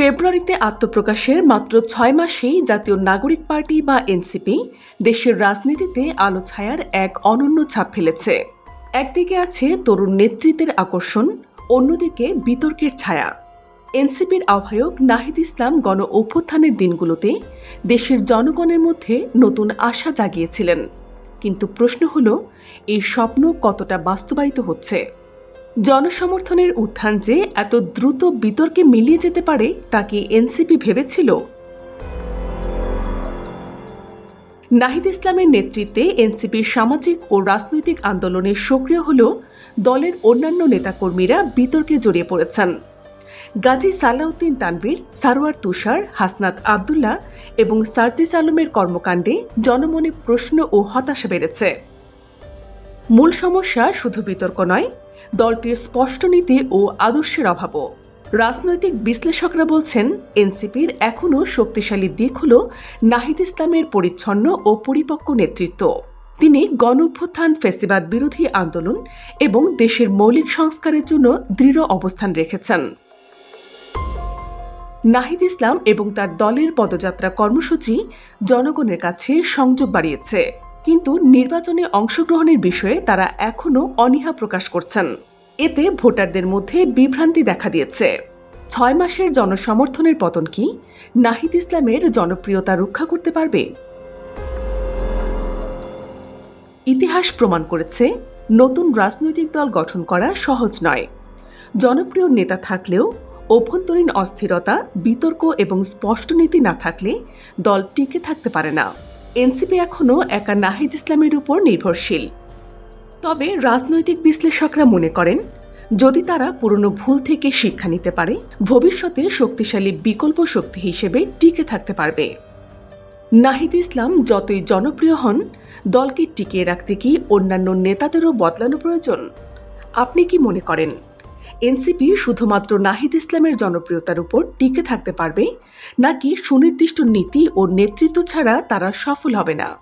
ফেব্রুয়ারিতে আত্মপ্রকাশের মাত্র ছয় মাসেই জাতীয় নাগরিক পার্টি বা এনসিপি দেশের রাজনীতিতে আলো ছায়ার এক অনন্য ছাপ ফেলেছে। একদিকে আছে তরুণ নেতৃত্বের আকর্ষণ, অন্যদিকে বিতর্কের ছায়া। এনসিপির আহ্বায়ক নাহিদ ইসলাম গণ অভ্যুত্থানের দিনগুলোতে দেশের জনগণের মধ্যে নতুন আশা জাগিয়েছিলেন। কিন্তু প্রশ্ন হল, এই স্বপ্ন কতটা বাস্তবায়িত হচ্ছে? জনসমর্থনের উত্থান যে এত দ্রুত বিতর্কে মিলিয়ে যেতে পারে, তা কি এনসিপি ভেবেছিল? নাহিদ ইসলামের নেতৃত্বে এনসিপির সামাজিক ও রাজনৈতিক আন্দোলনে সক্রিয় হল দলের অন্যান্য নেতাকর্মীরা বিতর্কে জড়িয়ে পড়েছেন। গাজী সালাউদ্দিন তানভীর, সারোয়ার তুষার, হাসনাত আবদুল্লাহ এবং সার্জিস আলমের কর্মকাণ্ডে জনমনে প্রশ্ন ও হতাশা বেড়েছে। মূল সমস্যা শুধু বিতর্ক নয় দলটির স্পষ্ট নীতি ও আদর্শের অভাবও। রাজনৈতিক বিশ্লেষকরা বলছেন, এনসিপির এখনও শক্তিশালী দিক হল নাহিদ ইসলামের পরিচ্ছন্ন ও পরিপক্ক নেতৃত্ব। তিনি গণ অভ্যুত্থান ফেসিবাদ বিরোধী আন্দোলন এবং দেশের মৌলিক সংস্কারের জন্য দৃঢ় অবস্থান রেখেছেন। নাহিদ ইসলাম এবং তার দলের পদযাত্রা কর্মসূচি জনগণের কাছে সংযোগ বাড়িয়েছে। কিন্তু নির্বাচনে অংশগ্রহণের বিষয়ে তারা এখনও অনীহা প্রকাশ করছেন। এতে ভোটারদের মধ্যে বিভ্রান্তি দেখা দিয়েছে। ছয় মাসের জনসমর্থনের পতন কি? নাহিদ ইসলামের জনপ্রিয়তা রক্ষা করতে পারবে? ইতিহাস প্রমাণ করেছে, নতুন রাজনৈতিক দল গঠন করা সহজ নয়। জনপ্রিয় নেতা থাকলেও অভ্যন্তরীণ অস্থিরতা, বিতর্ক এবং স্পষ্ট নীতি না থাকলে দল টিকে থাকতে পারে না। এনসিপি এখনও একা নাহিদ ইসলামের উপর নির্ভরশীল। তবে রাজনৈতিক বিশ্লেষকরা মনে করেন, যদি তারা পুরনো ভুল থেকে শিক্ষা নিতে পারে, ভবিষ্যতে শক্তিশালী বিকল্প শক্তি হিসেবে টিকে থাকতে পারবে। নাহিদ ইসলাম যতই জনপ্রিয় হন, দলকে টিকিয়ে রাখতে কি অন্যান্য নেতাদেরও বদলানো প্রয়োজন? আপনি কি মনে করেন? এনসিপি শুধুমাত্র নাহিদ ইসলামের জনপ্রিয়তার উপর টিকে থাকতে পারবে, নাকি সুনির্দিষ্ট নীতি ও নেতৃত্ব ছাড়া তারা সফল হবে না?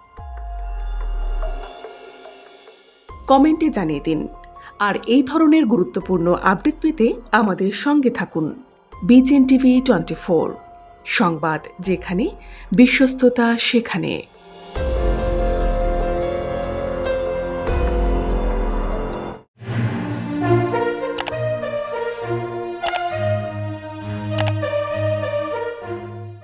কমেন্টে জানিয়ে দিন। আর এই ধরনের গুরুত্বপূর্ণ আপডেট পেতে আমাদের সঙ্গে থাকুন। বিজেন টিভি টোয়েন্টি ফোর, সংবাদ যেখানে, বিশ্বস্ততা সেখানে।